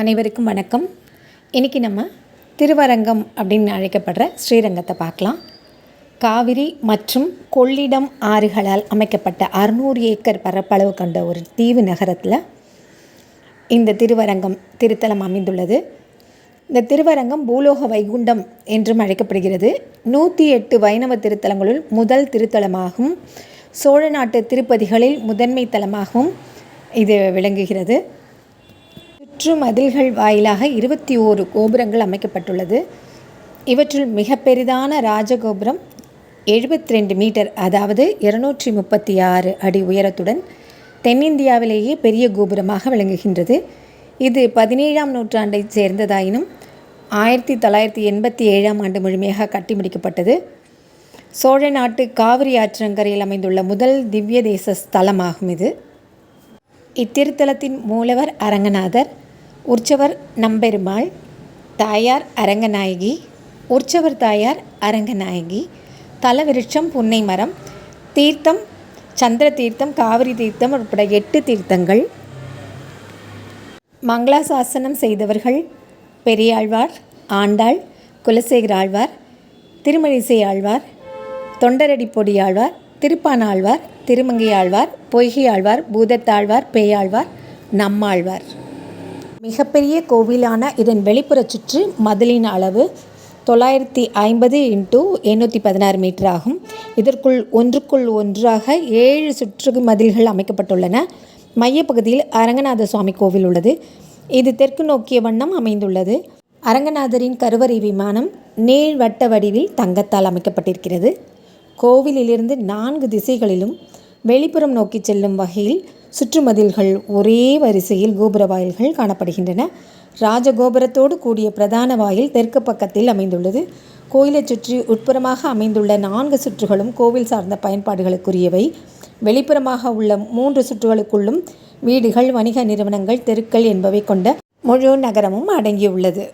அனைவருக்கும் வணக்கம். இன்றைக்கி நம்ம திருவரங்கம் அப்படின்னு அழைக்கப்படுற ஸ்ரீரங்கத்தை பார்க்கலாம். காவிரி மற்றும் கொள்ளிடம் ஆறுகளால் அமைக்கப்பட்ட அறுநூறு ஏக்கர் பரப்பளவு கொண்ட ஒரு தீவு நகரத்தில் இந்த திருவரங்கம் திருத்தலம் அமைந்துள்ளது. இந்த திருவரங்கம் பூலோக வைகுண்டம் என்றும் அழைக்கப்படுகிறது. நூற்றி எட்டு வைணவ திருத்தலங்களுள் முதல் திருத்தலமாகும். சோழ நாட்டு திருப்பதிகளில் முதன்மை தலமாகவும் இது விளங்குகிறது. சுற்று மதில்கள் வாயிலாக இருபத்தி ஓரு கோபுரங்கள் அமைக்கப்பட்டுள்ளது. இவற்றுள் மிக பெரிதான ராஜகோபுரம் எழுபத்தி ரெண்டு மீட்டர் அதாவது இருநூற்றி முப்பத்தி ஆறு அடி உயரத்துடன் தென்னிந்தியாவிலேயே பெரிய கோபுரமாக விளங்குகின்றது. இது பதினேழாம் நூற்றாண்டைச் சேர்ந்ததாயினும் ஆயிரத்தி தொள்ளாயிரத்தி எண்பத்தி ஏழாம் ஆண்டு முழுமையாக கட்டி முடிக்கப்பட்டது. சோழ நாட்டு காவிரி ஆற்றங்கரையில் அமைந்துள்ள முதல் திவ்ய தேச ஸ்தலமாகும் இது. இத்திருத்தலத்தின் மூலவர் அரங்கநாதர். உற்சவர் நம்பெருமாள் தாயார் அரங்கநாயகி உற்சவர் தாயார் அரங்கநாயகி தலவிருட்சம் புன்னை மரம் தீர்த்தம் சந்திர தீர்த்தம் காவிரி தீர்த்தம் உட்பட எட்டு தீர்த்தங்கள். மங்களாசாசனம் செய்தவர்கள் பெரியாழ்வார் ஆண்டாள் குலசேகர் ஆழ்வார் திருமழிசை ஆழ்வார் தொண்டரடி பொடியாழ்வார் திருப்பானாழ்வார் திருமங்கை ஆழ்வார் பொய்கை ஆழ்வார் பூதத்தாழ்வார் பேயாழ்வார் நம்மாழ்வார். மிகப்பெரிய கோவிலான இதன் வெளிப்புற சுற்று மதிலின் அளவு தொள்ளாயிரத்தி ஐம்பது இன்ட்டு எண்ணூற்றி பதினாறு மீட்டர் ஆகும். இதற்குள் ஒன்றுக்குள் ஒன்றாக ஏழு சுற்று மதில்கள் அமைக்கப்பட்டுள்ளன. மையப்பகுதியில் அரங்கநாத சுவாமி கோவில் உள்ளது. இது தெற்கு நோக்கிய வண்ணம் அமைந்துள்ளது. அரங்கநாதரின் கருவறை விமானம் நீள்வட்ட வடிவில் தங்கத்தால் அமைக்கப்பட்டிருக்கிறது. கோவிலிலிருந்து நான்கு திசைகளிலும் வெளிப்புறம் நோக்கி செல்லும் வகையில் சுற்றுமதில்கள் ஒரே வரிசையில் கோபுர வாயில்கள் காணப்படுகின்றன. ராஜகோபுரத்தோடு கூடிய பிரதான வாயில் தெற்கு பக்கத்தில் அமைந்துள்ளது. கோயிலைச் சுற்றி உட்புறமாக அமைந்துள்ள நான்கு சுற்றுகளும் கோவில் சார்ந்த பயன்பாடுகளுக்குரியவை. வெளிப்புறமாக உள்ள மூன்று சுற்றுகளுக்குள்ளும் வீடுகள் வணிக நிறுவனங்கள் தெருக்கள் என்பவை கொண்ட முழு நகரமும் அடங்கியுள்ளது.